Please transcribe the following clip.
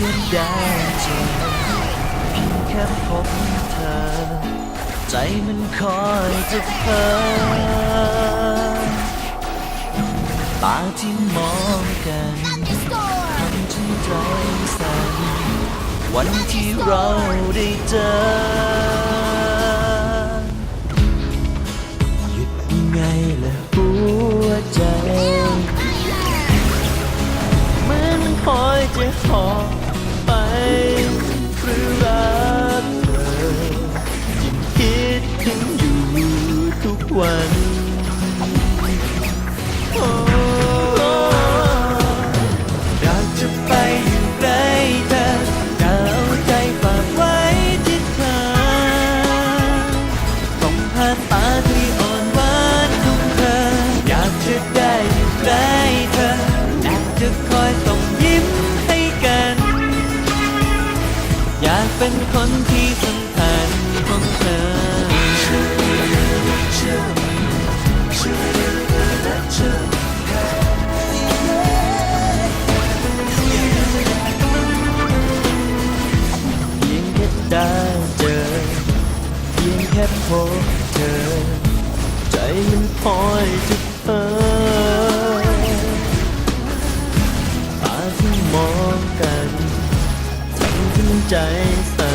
ได้เจอเพียงแค่พบเธอ ใจมันคอยจะเพ้อตาที่มองกันทำฉันใจสั่นวันที่เราได้เจอหยุดยังไงล่ะ ขอไปหรือรักเธอยิ่งคิดถึงอยู่ทุกวัน อยากเป็นคนที่สำคัญของเธอ เพียงแค่ได้เจอ เพียงแค่พบเธอ ใจมันคอยจะเพ้อ ให้ใจส